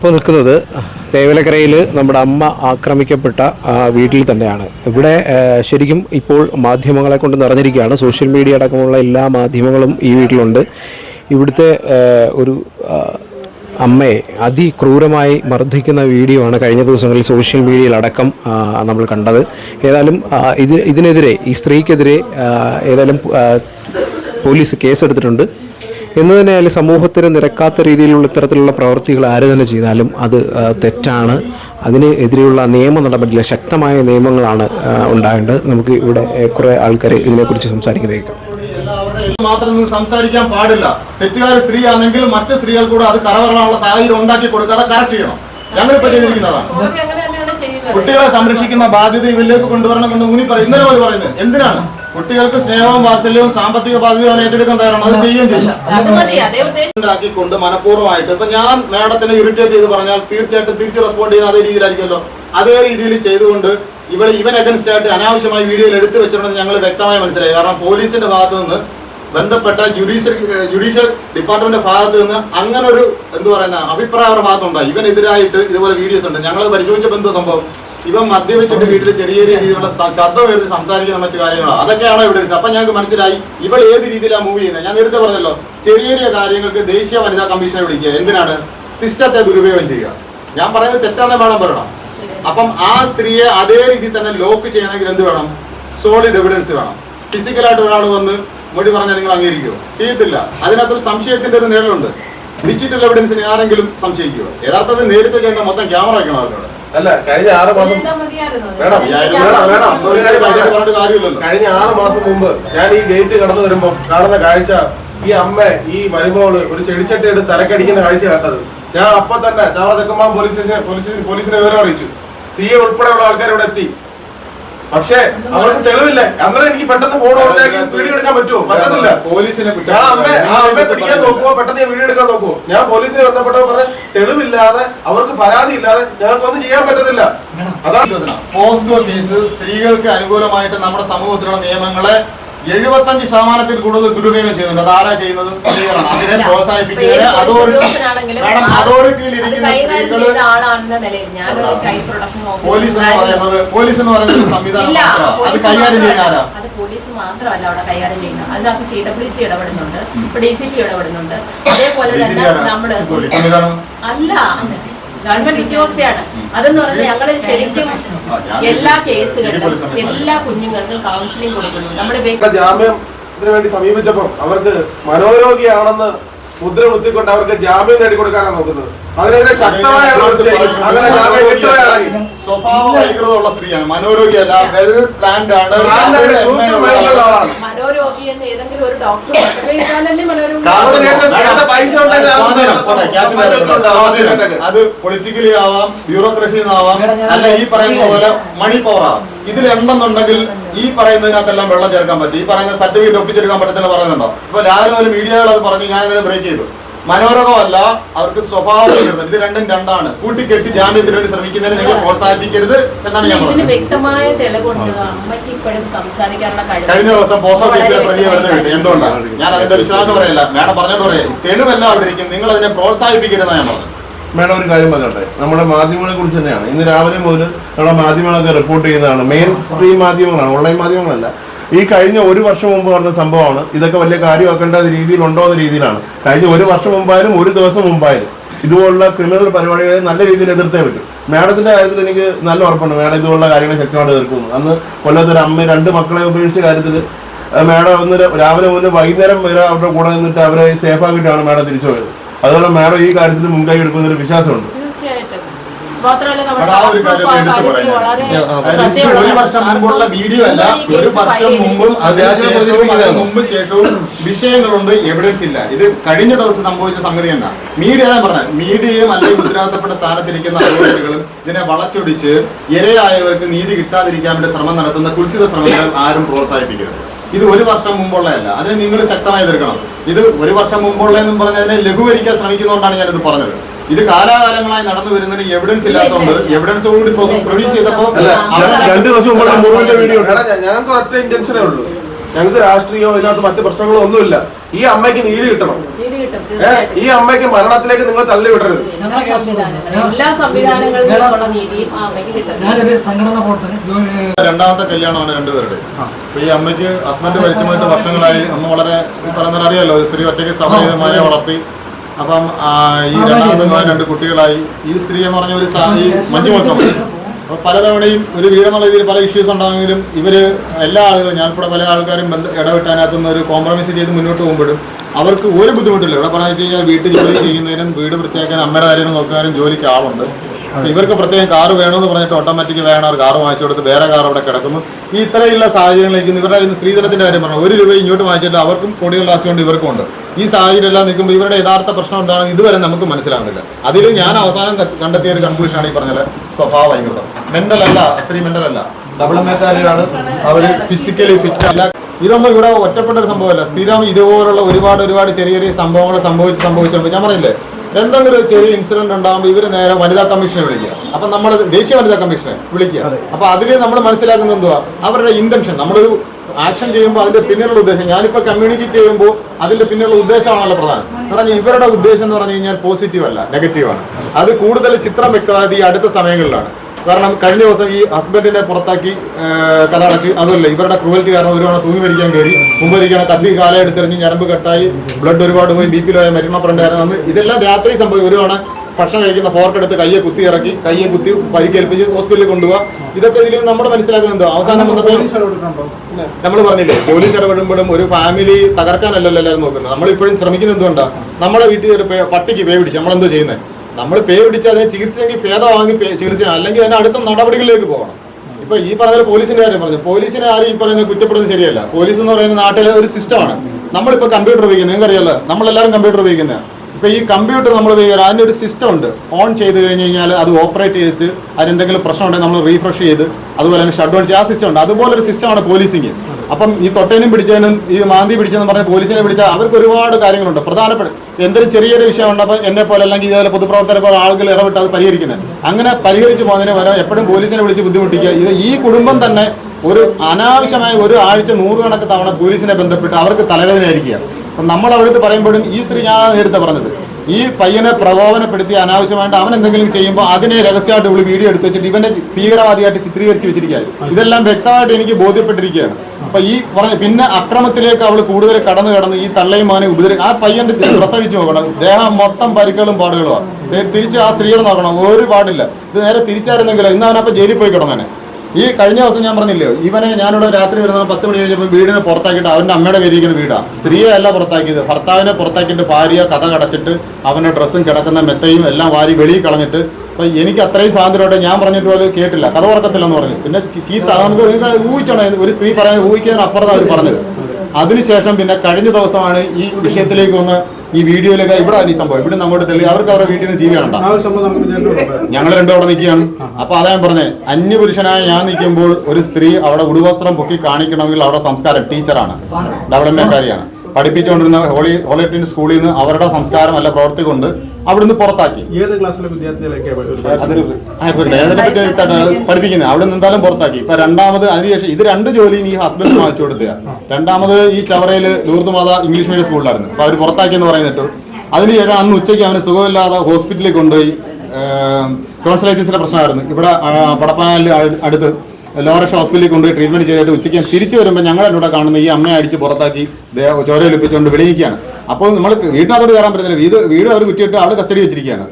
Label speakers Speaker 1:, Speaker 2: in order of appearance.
Speaker 1: ഇപ്പോൾ നിൽക്കുന്നത് തേവലക്കരയിൽ നമ്മുടെ അമ്മ ആക്രമിക്കപ്പെട്ട വീട്ടിൽ തന്നെയാണ്. ഇവിടെ ശരിക്കും ഇപ്പോൾ മാധ്യമങ്ങളെ കൊണ്ട് നിറഞ്ഞിരിക്കുകയാണ്. സോഷ്യൽ മീഡിയ അടക്കമുള്ള എല്ലാ മാധ്യമങ്ങളും ഈ വീട്ടിലുണ്ട്. ഇവിടുത്തെ ഒരു അമ്മയെ അതിക്രൂരമായി മർദ്ദിക്കുന്ന വീഡിയോ ആണ് കഴിഞ്ഞ ദിവസങ്ങളിൽ സോഷ്യൽ മീഡിയയിലടക്കം നമ്മൾ കണ്ടത്. ഏതായാലും ഇത് ഇതിനെതിരെ ഈ സ്ത്രീക്കെതിരെ ഏതായാലും പോലീസ് കേസെടുത്തിട്ടുണ്ട്. എന്ന് തന്നെയായാലും സമൂഹത്തിന് നിരക്കാത്ത രീതിയിലുള്ള ഇത്തരത്തിലുള്ള പ്രവൃത്തികൾ ആര് തന്നെ ചെയ്താലും അത് തെറ്റാണ്. അതിന് എതിരെയുള്ള നിയമ നടപടിയിലെ ശക്തമായ നിയമങ്ങളാണ് ഉണ്ടായത് ഉണ്ടാകേണ്ടത്. നമുക്ക് ഇവിടെ കുറെ ആൾക്കാരെ ആൾക്കാർ ഇതിനെക്കുറിച്ച് സംസാരിക്കുന്നേക്കാം
Speaker 2: എല്ലാവരുടെയും മാത്രം സംസാരിക്കാൻ പാടില്ല. തെറ്റുകാർ സ്ത്രീ ആണെങ്കിൽ മറ്റു സ്ത്രീകൾ കൂടെ അത് കറവറാനുള്ള സാഹചര്യം ഉണ്ടാക്കി കൊടുക്കാതെ കറക്റ്റ് ചെയ്യണം. ഞങ്ങളിപ്പോ ചെയ്തിരിക്കുന്നതാണ്. കുട്ടികളെ സംരക്ഷിക്കുന്ന ബാധ്യത ഇവരിലേക്ക് കൊണ്ടുവരണം കൊണ്ട് ഊന്നി പറയും ഇന്നലെ പോലെ പറയുന്നത്. എന്തിനാണ്? കുട്ടികൾക്ക് സ്നേഹവും വാത്സല്യവും സാമ്പത്തിക ബാധ്യതയാണ് ഏറ്റെടുക്കാൻ തയ്യാറാണ്. അത് ചെയ്യുകയും ചെയ്യും. ഉണ്ടാക്കിക്കൊണ്ട് മനഃപൂർവമായിട്ട്. ഇപ്പൊ ഞാൻ മാഡത്തിനെ ഇറിറ്റേറ്റ് ചെയ്ത് പറഞ്ഞാൽ തീർച്ചയായിട്ടും തിരിച്ച് റെസ്പോണ്ട് ചെയ്യുന്ന അതേ രീതിയിലായിരിക്കുമല്ലോ. അതേ രീതിയിൽ ചെയ്തുകൊണ്ട് ഇവിടെ ഇവൻ അഗൻസ്റ്റ് ആയിട്ട് അനാവശ്യമായി വീഡിയോയിൽ എടുത്തു വെച്ചിട്ടുണ്ടെന്ന് ഞങ്ങൾ വ്യക്തമായി മനസ്സിലായി. കാരണം പോലീസിന്റെ ഭാഗത്ത് നിന്ന് ബന്ധപ്പെട്ട ജുഡീഷ്യൽ ജുഡീഷ്യൽ ഡിപ്പാർട്ട്മെന്റ് ഭാഗത്ത് നിന്ന് അങ്ങനെ ഒരു എന്ത് പറയുന്ന അഭിപ്രായ ഭാഗത്തുണ്ടായി. ഇവനെതിരായിട്ട് ഇതുപോലെ വീഡിയോസ് ഉണ്ട്. ഞങ്ങൾ പരിശോധിച്ചപ്പോൾ എന്തോ സംഭവം? ഇവൻ മദ്യപിച്ചിട്ട് വീട്ടിൽ ചെറിയ രീതിയിലുള്ള ശബ്ദം എഴുതി സംസാരിക്കുന്ന മറ്റു കാര്യങ്ങളാണ് അതൊക്കെയാണോ ഇവിടെ അപ്പൊ ഞങ്ങൾക്ക് മനസ്സിലായി ഇവൾ ഏത് രീതിയിലാണ് മൂവ് ചെയ്യുന്നത് ഞാൻ നേരത്തെ പറഞ്ഞല്ലോ ചെറിയ ചെറിയ കാര്യങ്ങൾക്ക് ദേശീയ വനിതാ കമ്മീഷനെ വിളിക്കുക. എന്തിനാണ്? സിസ്റ്റത്തെ ദുരുപയോഗം ചെയ്യുക. ഞാൻ പറയുന്നത് തെറ്റാണെന്ന് വേണം പറയണം. അപ്പം ആ സ്ത്രീയെ അതേ രീതിയിൽ തന്നെ ലോക്ക് ചെയ്യണമെങ്കിൽ എന്ത് വേണം? സോളിഡ് എവിഡൻസ് വേണം. ഫിസിക്കലായിട്ട് ഒരാൾ വന്ന് മൊഴി പറഞ്ഞാൽ നിങ്ങൾ അംഗീകരിക്കുമോ ചെയ്യത്തില്ല. അതിനകത്തൊരു സംശയത്തിന്റെ ഒരു നിഴലുണ്ട്. ഡിജിറ്റൽ എവിഡൻസിനെ ആരെങ്കിലും സംശയിക്കുമോ യഥാർത്ഥത്തിൽ നേരിട്ട് ചെയ്യേണ്ട മൊത്തം ക്യാമറ വയ്ക്കണം അവരോട്.
Speaker 3: അല്ല കഴിഞ്ഞ ആറ് മാസം
Speaker 4: വേണം വേണം വേണം.
Speaker 3: മേഡം, മേഡം, മേഡം, ഒരു കാര്യം
Speaker 2: പറഞ്ഞിട്ട്
Speaker 3: കഴിഞ്ഞ ആറ് മാസം മുമ്പ് ഞാൻ ഈ ഗേറ്റ് കടന്നു വരുമ്പോ കാണുന്ന കാഴ്ച ഈ അമ്മ ഈ മരുമോൾ ഒരു ചെടിച്ചട്ടി എടുത്ത് തലക്കടിക്കുന്ന കാഴ്ച കണ്ടത്. ഞാൻ അപ്പൊ തന്നെ ചാവറ തെക്കമ്പാം പോലീസ് പോലീസിന് പോലീസിനെ വിവരം അറിയിച്ചു. സി എ ഉൾപ്പെടെയുള്ള ആൾക്കാർ ഇവിടെ എത്തി. പക്ഷേ അവർക്ക് തെളിവില്ല. അന്നേരം എനിക്ക് പെട്ടെന്ന് ഫോൺ ഓർഡാക്കി വീഡിയോ എടുക്കാൻ പറ്റുമോ? പറ്റത്തില്ല.
Speaker 2: പോലീസിനെ
Speaker 3: ആ അമ്മ ആ അമ്മയെ പിടിക്കാൻ നോക്കുമോ പെട്ടെന്ന് വീഡിയോ എടുക്കാൻ നോക്കുമോ ഞാൻ പോലീസിനെ ബന്ധപ്പെട്ടവർ പറഞ്ഞ തെളിവില്ലാതെ അവർക്ക് പരാതി ഇല്ലാതെ ഞങ്ങൾക്കൊന്നും ചെയ്യാൻ പറ്റത്തില്ല. അതാണ്
Speaker 2: പോസ്കോ കേസ് സ്ത്രീകൾക്ക് അനുകൂലമായിട്ട് നമ്മുടെ സമൂഹത്തിലുള്ള നിയമങ്ങളെ എഴുപത്തഞ്ച് ശതമാനത്തിൽ കൂടുതൽ ദുരുപയോഗം ചെയ്യുന്നുണ്ട്. ആരാ ചെയ്യുന്നത്? സ്ത്രീകളാണ്. അതിനെ
Speaker 4: പ്രോത്സാഹിപ്പിക്കുന്നത്
Speaker 2: അതോറിറ്റി മാഡം അതോറിറ്റിയിൽ ഇരിക്കുന്ന
Speaker 4: സ്ത്രീകൾ
Speaker 2: പോലീസ് എന്ന് പറയുന്നത് പോലീസ് എന്ന് പറയുന്നത് സംവിധാനം അത് കൈകാര്യം ചെയ്യുന്ന ആരാ?
Speaker 4: അത് പോലീസ് മാത്രമല്ല അവിടെ കൈകാര്യം ചെയ്യുന്നത്. അതിനകത്ത് സി ഡബ്ല്യു സി ഇടപെടുന്നുണ്ട്. ഇപ്പൊ ഡി സി പി ഇടപെടുന്നുണ്ട്. അതേപോലെ തന്നെ.
Speaker 2: നമ്മൾ
Speaker 4: അല്ല ഗവൺമെന്റ് ഉദ്യോഗസ്ഥയാണ്. അതെന്ന് പറഞ്ഞാൽ ഞങ്ങൾ ശരിക്കും എല്ലാ കേസുകളിലും എല്ലാ കുഞ്ഞുങ്ങൾക്കും കൗൺസിലിംഗ് കൊടുക്കുന്നു
Speaker 3: ഇവിടെ ജാമ്യത്തിന് വേണ്ടി സമീപിച്ചപ്പോൾ അവർക്ക് മനോരോഗിയാണെന്ന് മുദ്ര കുത്തിക്കൊണ്ട് അവർക്ക് ജാമ്യം നേടിക്കൊടുക്കാനാണ് നോക്കുന്നത്. അതിനെതിരെ ശക്തമായ. അങ്ങനെ ജാമ്യം കിട്ടുകയാണെങ്കിൽ
Speaker 2: സ്വഭാവ വൈകൃതമുള്ള സ്ത്രീയാണ്. മനോരോഗിയല്ല വെൽ പ്ലാൻഡ് ആണ്.
Speaker 4: ഡോക്ടർ
Speaker 3: അത്
Speaker 2: പൊളിറ്റിക്കലി ആവാം ബ്യൂറോക്രസി ആവാം. അല്ല ഈ പറയുന്ന പോലെ മണി പവർ ആവാം. ഇതിൽ എന്തെന്നുണ്ടെങ്കിൽ ഈ പറയുന്നതിനകത്തെല്ലാം വെള്ളം ചേർക്കാൻ പറ്റും. ഈ പറയുന്ന സർട്ടിഫിക്കറ്റ് ഒപ്പിച്ചെടുക്കാൻ പറ്റത്തില്ല പറയുന്നുണ്ടോ? ഇപ്പൊ രാവിലെ ഒരു മീഡിയകൾ അത് പറഞ്ഞു ഞാൻ അതിനെ ബ്രേക്ക് ചെയ്തു. മനോരോഗമല്ല അവർക്ക് സ്വഭാവം. ഇത് രണ്ടും രണ്ടാണ്. കൂട്ടിക്കെട്ടി ജാമ്യത്തിന് വേണ്ടി ശ്രമിക്കുന്നതിന് നിങ്ങൾ പ്രോത്സാഹിപ്പിക്കരുത് എന്നാണ് ഞാൻ പറഞ്ഞത്.
Speaker 4: വ്യക്തമായ തെളിവുണ്ട്. അമ്മയ്ക്ക് ഇപ്പോഴും സംസാരിക്കാനുള്ള കഴിവ്
Speaker 2: കഴിഞ്ഞ ദിവസം പോസ്റ്റ് ഓഫീസിലെ പ്രതിയെ വെറുതെ വിട്ടു എന്തുകൊണ്ടാണ് ഞാൻ അതിന്റെ വിശ്വാസം പറയല്ല. മാഡം പറഞ്ഞോണ്ട് പറയാം. തെളിവല്ല അവിടെ ഇരിക്കും. നിങ്ങൾ അതിനെ പ്രോത്സാഹിപ്പിക്കരുതെന്നാണ് ഞാൻ പറഞ്ഞത്.
Speaker 3: മേഡം ഒരു കാര്യം പറഞ്ഞോട്ടെ. നമ്മുടെ മാധ്യമങ്ങളെ കുറിച്ച് തന്നെയാണ്. ഇന്ന് രാവിലെ മുതൽ നമ്മുടെ മാധ്യമങ്ങളൊക്കെ റിപ്പോർട്ട് ചെയ്യുന്നതാണ്. മെയിൻ സ്ട്രീം മാധ്യമങ്ങളാണ്. ഓൺലൈൻ മാധ്യമങ്ങളല്ല. ഈ കഴിഞ്ഞ ഒരു വർഷം മുമ്പ് നടന്ന സംഭവമാണ്. ഇതൊക്കെ വലിയ കാര്യമാക്കേണ്ട രീതിയിലുണ്ടോ എന്ന രീതിയിലാണ്. കഴിഞ്ഞ ഒരു വർഷം മുമ്പായാലും ഒരു ദിവസം മുമ്പായാലും ഇതുപോലുള്ള ക്രിമിനൽ പരിപാടികളെ നല്ല രീതിയിൽ എതിർത്തേ പറ്റും. മാഡത്തിന്റെ കാര്യത്തിൽ എനിക്ക് നല്ല ഉറപ്പുണ്ട്. മാഡം ഇതുപോലുള്ള കാര്യങ്ങൾ ശക്തമായിട്ട് എതിർക്കുന്നു. അന്ന് കൊല്ലത്ത് ഒരു അമ്മ രണ്ട് മക്കളെ ഉപേക്ഷിച്ച കാര്യത്തിൽ മാഡം ഒന്ന് രാവിലെ മുതൽ വൈകുന്നേരം വരെ അവരുടെ കൂടെ നിന്നിട്ട് അവരെ സേഫ് ആക്കിയിട്ടാണ് മാഡം തിരിച്ചു പോയത്. അതുപോലെ മാഡം ഈ കാര്യത്തിൽ മുൻകൈ എടുക്കുന്നൊരു വിശ്വാസമുണ്ട്.
Speaker 4: മാത്രമല്ല
Speaker 2: ഒരു വർഷം മുമ്പുള്ള വീഡിയോ അല്ല ഒരു വർഷം മുമ്പും
Speaker 3: അതിനുശേഷവും.
Speaker 2: അതിന് മുമ്പ് ശേഷവും വിഷയങ്ങളുണ്ട് എവിഡൻസ് ഇല്ല. ഇത് കഴിഞ്ഞ ദിവസം സംഭവിച്ച സംഗതി എന്താ മീഡിയ ഞാൻ പറഞ്ഞ മീഡിയയും അല്ലെങ്കിൽ ഉത്തരവാദിത്തപ്പെട്ട സ്ഥാനത്തിരിക്കുന്ന അതോറിറ്റികളും ഇതിനെ വളച്ചൊടിച്ച് ഇരയായവർക്ക് നീതി കിട്ടാതിരിക്കാൻ വേണ്ടി ശ്രമം നടത്തുന്ന കുൽസിത ശ്രമങ്ങൾ ആരും പ്രോത്സാഹിപ്പിക്കരുത്. ഇത് ഒരു വർഷം മുമ്പുള്ളതല്ല. അതിനെ നിങ്ങൾ ശക്തമായി എതിർക്കണം. ഇത് ഒരു വർഷം മുമ്പുള്ളതെന്നും പറഞ്ഞ് അതിനെ ലഘൂകരിക്കാൻ ശ്രമിക്കുന്നതുകൊണ്ടാണ് ഞാനിത് പറഞ്ഞത്. ഇത് കാലാകാലങ്ങളായി നടന്നു വരുന്നതിന് എവിഡൻസ് ഇല്ലാത്തതുകൊണ്ട് എവിഡൻസ് കൂടി പ്രൊഡ്യൂസ് ചെയ്തപ്പോ
Speaker 3: അല്ല രണ്ട് ദിവസം മുമ്പ് വീഡിയോ ഞങ്ങൾക്ക് ഒറ്റ ഇന്റൻഷനേ ഉള്ളൂ. ഞങ്ങൾക്ക് രാഷ്ട്രീയമോ ഇതിനകത്ത് മറ്റു പ്രശ്നങ്ങളോ ഒന്നുമില്ല. ഈ അമ്മയ്ക്ക് നീതി കിട്ടണം. ഈ അമ്മയ്ക്ക് മരണത്തിലേക്ക് നിങ്ങൾ തള്ളി വിടരുത്
Speaker 2: രണ്ടാമത്തെ കല്യാണമാണ് രണ്ടുപേരുടെ. അപ്പൊ ഈ അമ്മയ്ക്ക് ഹസ്ബൻഡ് മരിച്ചു പോയിട്ട് വർഷങ്ങളായി. അമ്മ വളരെ പറഞ്ഞാൽ പറയുന്നത് അറിയാലോ ഒരു സ്ത്രീ ഒറ്റയ്ക്ക് സമയമായ വളർത്തി. അപ്പം ഈ രണ്ടാമത്തെ രണ്ട് കുട്ടികളായി. ഈ സ്ത്രീ എന്ന് പറഞ്ഞ ഒരു ഈ മഞ്ജു മൊത്തം. അപ്പൊ പലതവണയും ഒരു വീടെന്നുള്ള രീതിയിൽ പല ഇഷ്യൂസ് ഉണ്ടാകുമെങ്കിലും ഇവർ എല്ലാ ആളുകളും ഞാൻ ഇവിടെ പല ആൾക്കാരും ബന്ധ നിന്ന് ഒരു കോംപ്രമൈസ് ചെയ്ത് മുന്നോട്ട് പോകുമ്പോഴും അവർക്ക് ഒരു ബുദ്ധിമുട്ടില്ല. ഇവിടെ പറഞ്ഞു വെച്ച് കഴിഞ്ഞാൽ വീട്ടിൽ ജോലി ചെയ്യുന്നതിനും വീട് വൃത്തിയാക്കാനും അമ്മയുടെ കാര്യം നോക്കാനും ജോലിക്ക് ആളുണ്ട്. ഇവർക്ക് പ്രത്യേകം കാറ് വേണമെന്ന് പറഞ്ഞിട്ട് ഓട്ടോമാറ്റിക് വേണം അവർ കാറ് വാങ്ങിച്ചു കൊടുത്ത് വേറെ കാർ അവിടെ കിടക്കുന്നു. ഈ ഇത്രയുള്ള സാഹചര്യങ്ങളിലേക്ക് ഇവരുടെ സ്ത്രീധനത്തിന്റെ കാര്യം പറഞ്ഞു. ഒരു രൂപ ഇങ്ങോട്ട് വാങ്ങിച്ചിട്ട് അവർക്കും കോടികൾ ആശയുണ്ട് ഇവർക്കും ഉണ്ട്. ഈ സാഹചര്യം എല്ലാം നിൽക്കുമ്പോൾ ഇവരുടെ യഥാർത്ഥ പ്രശ്നം എന്താണെന്ന് ഇതുവരെ നമുക്ക് മനസ്സിലാവുന്നില്ല. അതിൽ ഞാൻ അവസാനം കണ്ടെത്തിയ ഒരു കൺക്ലൂഷനാണ് ഈ പറഞ്ഞത് സ്വഭാവ വൈകൃതം. മെന്റൽ അല്ല സ്ത്രീ മെന്റൽ അല്ല. ഡബിൾ എമ്മേക്കാരിലാണ് അവർ ഫിസിക്കലി ഫിറ്റ് അല്ല ഇതൊന്നും ഇവിടെ ഒറ്റപ്പെട്ട ഒരു സംഭവമല്ല. സ്ഥിരം ഇതുപോലുള്ള ഒരുപാട് ഒരുപാട് ചെറിയ ചെറിയ സംഭവങ്ങൾ സംഭവിച്ച് സംഭവിച്ചുകൊണ്ട് ഞാൻ പറഞ്ഞില്ലേ? എന്തെങ്കിലും ഒരു ചെറിയ ഇൻസിഡന്റ് ഉണ്ടാകുമ്പോൾ ഇവർ നേരെ വനിതാ കമ്മീഷനെ വിളിക്കുക. അപ്പൊ നമ്മൾ ദേശീയ വനിതാ കമ്മീഷനെ വിളിക്കുക. അപ്പൊ അതിൽ നമ്മൾ മനസ്സിലാക്കുന്നത് എന്തുവാ? അവരുടെ ഇന്റൻഷൻ നമ്മളൊരു ആക്ഷൻ ചെയ്യുമ്പോൾ അതിന്റെ പിന്നിലുള്ള ഉദ്ദേശം. ഞാനിപ്പോൾ കമ്മ്യൂണിക്കേറ്റ് ചെയ്യുമ്പോൾ അതിന്റെ പിന്നിലുള്ള ഉദ്ദേശമാണല്ലോ പ്രധാനം. പറഞ്ഞു പറഞ്ഞാൽ ഇവരുടെ ഉദ്ദേശം എന്ന് പറഞ്ഞു കഴിഞ്ഞാൽ പോസിറ്റീവ് അല്ല നെഗറ്റീവാണ് അത് കൂടുതൽ ചിത്രം വ്യക്തമായത് ഈ അടുത്ത സമയങ്ങളിലാണ്. കാരണം കഴിഞ്ഞ ദിവസം ഈ ഹസ്ബൻഡിനെ പുറത്താക്കി കഥ അടച്ച് അതുമല്ല ഇവരുടെ ക്രൂവൽറ്റി കാരണം ഒരുപാട് തൂങ്ങി മരിക്കാൻ കയറി. മുമ്പ് ഇരിക്കണം കത്തി കാലം എടുത്തെറിഞ്ഞ് ഞരമ്പ് കട്ടായി ബ്ലഡ് ഒരുപാട് പോയി ബി പി ലോയ അന്ന് ഇതെല്ലാം രാത്രി സംഭവം ഒരുവണ ഭക്ഷണം കഴിക്കുന്ന ഫോർക്ക് എടുത്ത് കയ്യെ കുത്തി ഇറക്കി കയ്യെ കുത്തി പരിക്കേൽപ്പിച്ച് ഹോസ്പിറ്റലിൽ കൊണ്ടുപോകുക ഇതൊക്കെ ഇതിൽ നമ്മൾ മനസ്സിലാക്കുന്നത് എന്തോ അവസാനം വന്നപ്പോൾ നമ്മൾ പറഞ്ഞില്ലേ പോലീസ് ഇടപെടുമ്പോഴും ഒരു ഫാമിലി തകർക്കാനല്ലല്ലോ എല്ലാവരും നോക്കുന്നത്. നമ്മളിപ്പോഴും ശ്രമിക്കുന്നത് എന്തുകൊണ്ടാണ് നമ്മുടെ വീട്ടിൽ ഒരു പട്ടിക്ക് പേ പിടിച്ച് നമ്മളെന്തോ ചെയ്യുന്നത് നമ്മൾ പേ പിടിച്ച് അതിനെ ചികിത്സയെങ്കിൽ ഭേദ വാങ്ങി ചികിത്സ അല്ലെങ്കിൽ അതിന് അടുത്ത നടപടികളിലേക്ക് പോകണം. ഇപ്പൊ ഈ പറഞ്ഞ പോലീസിന്റെ കാര്യം പറഞ്ഞു. പോലീസിനെ ആരും ഈ പറയുന്നത് കുറ്റപ്പെടുന്നത് ശരിയല്ല. പോലീസ് എന്ന് പറയുന്ന നാട്ടിലെ ഒരു സിസ്റ്റമാണ് നമ്മളിപ്പോ കമ്പ്യൂട്ടർ ഉപയോഗിക്കുന്നത്. നിങ്ങൾക്കറിയാലോ നമ്മളെല്ലാവരും കമ്പ്യൂട്ടർ ഉപയോഗിക്കുന്നത് ഇപ്പൊ ഈ കമ്പ്യൂട്ടർ നമ്മൾ ഉപയോഗിക്കുക അതിന്റെ ഒരു സിസ്റ്റം ഉണ്ട്. ഓൺ ചെയ്ത് കഴിഞ്ഞ് കഴിഞ്ഞാൽ അത് ഓപ്പറേറ്റ് ചെയ്തിട്ട് അതിനെന്തെങ്കിലും പ്രശ്നം ഉണ്ടെങ്കിൽ നമ്മൾ റീഫ്രഷ് ചെയ്ത് അതുപോലെ തന്നെ ഷട്ട് ഡൗൺ ചെയ്യുക ആ സിസ്റ്റം ഉണ്ട്. അതുപോലെ ഒരു സിസ്റ്റമാണ് പോലീസിങ് അപ്പം ഈ തൊട്ടേനും പിടിച്ചതിനും ഈ മാന്തി പിടിച്ചെന്ന് പറഞ്ഞ പോലീസിനെ പിടിച്ചാൽ അവർക്ക് ഒരുപാട് കാര്യങ്ങളുണ്ട്. പ്രധാനപ്പെട്ട എന്തൊരു ചെറിയൊരു വിഷയം ഉണ്ടപ്പോൾ എന്നെ പോലെ അല്ലെങ്കിൽ ഇതുപോലെ പൊതുപ്രവർത്തകരെ പോലെ ആളുകൾ ഇടപെട്ട് അത് പരിഹരിക്കുന്നത്. അങ്ങനെ പരിഹരിച്ച് പോകുന്നതിന് വരെ എപ്പോഴും പോലീസിനെ വിളിച്ച് ബുദ്ധിമുട്ടിക്കുക. ഇത് ഈ കുടുംബം തന്നെ ഒരു അനാവശ്യമായ ഒരു ആഴ്ച നൂറുകണക്ക് തവണ പോലീസിനെ ബന്ധപ്പെട്ട് അവർക്ക് തലവേദനയായിരിക്കുക. അപ്പം നമ്മൾ അവിടുത്തെ പറയുമ്പോഴും ഈ സ്ത്രീ ഞാൻ നേരത്തെ പറഞ്ഞത് ഈ പയ്യനെ പ്രകോപനപ്പെടുത്തി അനാവശ്യമായിട്ട് അവൻ എന്തെങ്കിലും ചെയ്യുമ്പോൾ അതിനെ രഹസ്യമായിട്ട് ഇവിടെ വീഡിയോ എടുത്ത് വെച്ചിട്ട് ഇവനെ ഭീകരവാദിയായിട്ട് ചിത്രീകരിച്ച് വെച്ചിരിക്കുകയാണ്. ഇതെല്ലാം വ്യക്തമായിട്ട് എനിക്ക് ബോധ്യപ്പെട്ടിരിക്കുകയാണ്. അപ്പൊ ഈ പറഞ്ഞ പിന്നെ അക്രമത്തിലേക്ക് അവൾ കൂടുതൽ കടന്നു കടന്ന് ഈ തള്ളയും മോനെ ഉപദ്ര ആ പയ്യന്റെ പ്രസവിച്ചു നോക്കണം. ദേഹം മൊത്തം പരിക്കുകളും പാടുകളുമാണ്. തിരിച്ച് ആ സ്ത്രീകൾ നോക്കണം. ഒരു പാടില്ല. ഇത് നേരെ തിരിച്ചായിരുന്നെങ്കിലോ? ഇന്ന് അവനപ്പം ജയിലിൽ പോയി കിടന്നേനെ ഈ കഴിഞ്ഞ ദിവസം ഞാൻ പറഞ്ഞില്ലേ ഇവനെ ഞാനിവിടെ രാത്രി വരുന്ന പത്ത് മണി കഴിഞ്ഞപ്പോൾ വീടിനെ പുറത്താക്കിയിട്ട് അവന്റെ അമ്മയുടെ പേരിരിക്കുന്ന വീടാണ് സ്ത്രീയെ അല്ല പുറത്താക്കിയത്. ഭർത്താവിനെ പുറത്താക്കിയിട്ട് ഭാര്യ കഥ കടച്ചിട്ട് അവന്റെ ഡ്രസ്സും കിടക്കുന്ന മെത്തയും എല്ലാം വാരി വെളിയിൽ കളഞ്ഞിട്ട് അപ്പോൾ എനിക്ക് അത്രയും സ്വാതന്ത്ര്യമായിട്ട് ഞാൻ പറഞ്ഞിട്ട് പോലും കേട്ടില്ല. കഥ ഉറക്കത്തില്ലെന്ന് പറഞ്ഞു. പിന്നെ ചീത്ത നമുക്ക് നിങ്ങൾക്ക് ഊഹിച്ചോണേ. ഒരു സ്ത്രീ പറയാൻ ഊഹിക്കാൻ അപ്പുറത്താണ് അവർ പറഞ്ഞത്. അതിനുശേഷം പിന്നെ കഴിഞ്ഞ ദിവസമാണ് ഈ വിഷയത്തിലേക്ക് വന്ന് ഈ വീഡിയോയിലൊക്കെ ഇവിടെ ഈ സംഭവം. ഇവിടെ അങ്ങോട്ട് തെളി അവർക്ക് അവരുടെ വീട്ടിൽ നിന്ന് ടി വി കാണണ്ട ഞങ്ങൾ രണ്ടും അവിടെ നിൽക്കുകയാണ്. അപ്പൊ അതാ ഞാൻ പറഞ്ഞത് അന്യപുരുഷനായ ഞാൻ നിൽക്കുമ്പോൾ ഒരു സ്ത്രീ അവിടെ ഉടുവസ്ത്രം പൊക്കി കാണിക്കണമെങ്കിൽ അവിടെ സംസ്കാരം ടീച്ചറാണ്. ഡെവലപ്മെന്റ്കാരിയാണ് പഠിപ്പിച്ചുകൊണ്ടിരുന്ന ഹോളി ഹോളിറ്റിൻ സ്കൂളിൽ നിന്ന് അവരുടെ സംസ്കാരം അല്ല പ്രവർത്തി കൊണ്ട് അവിടുന്ന് പുറത്താക്കി.
Speaker 5: ഏത് ക്ലാസ്സിലെ വിദ്യാർത്ഥികളൊക്കെ
Speaker 2: പഠിപ്പിക്കുന്നത് അവിടെ നിന്ന് എന്തായാലും പുറത്താക്കി. ഇപ്പൊ രണ്ടാമത് അതിനുശേഷം ഇത് രണ്ട് ജോലിയും ഈ ഹസ്ബൻഡ് വാങ്ങിച്ചു കൊടുത്തുക രണ്ടാമത് ഈ ചവറയിൽ ലൂർദ് മാത ഇംഗ്ലീഷ് മീഡിയം സ്കൂളിലായിരുന്നു അപ്പൊ അവർ പുറത്താക്കി എന്ന് പറയുന്നിട്ട്. അതിനുശേഷം അന്ന് ഉച്ചയ്ക്ക് അവന് സുഖമില്ലാതെ ഹോസ്പിറ്റലിൽ കൊണ്ടുപോയി കോൺസലേറ്റീസിന്റെ പ്രശ്നമായിരുന്നു. ഇവിടെ പടപ്പനാലിൽ അടുത്ത് ലോറഷ് ഹോസ്പിറ്റലിൽ കൊണ്ടുപോയി ട്രീറ്റ്മെന്റ് ചെയ്തിട്ട് ഉച്ചയ്ക്ക് ഞാൻ തിരിച്ചു വരുമ്പോൾ ഞങ്ങൾ എന്നോട് കാണുന്ന ഈ അമ്മയെ അടിച്ച് പുറത്താക്കി ചോരയിലിപ്പിച്ചുകൊണ്ട് വിളിയിക്കുകയാണ്. അപ്പോൾ നമ്മൾ വീട്ടിനകത്തോട്ട് കയറാൻ പറ്റുന്നില്ല വീട് വീട് അവർ കുറ്റിയിട്ട് അവിടെ കസ്റ്റഡി വെച്ചിരിക്കുകയാണ്.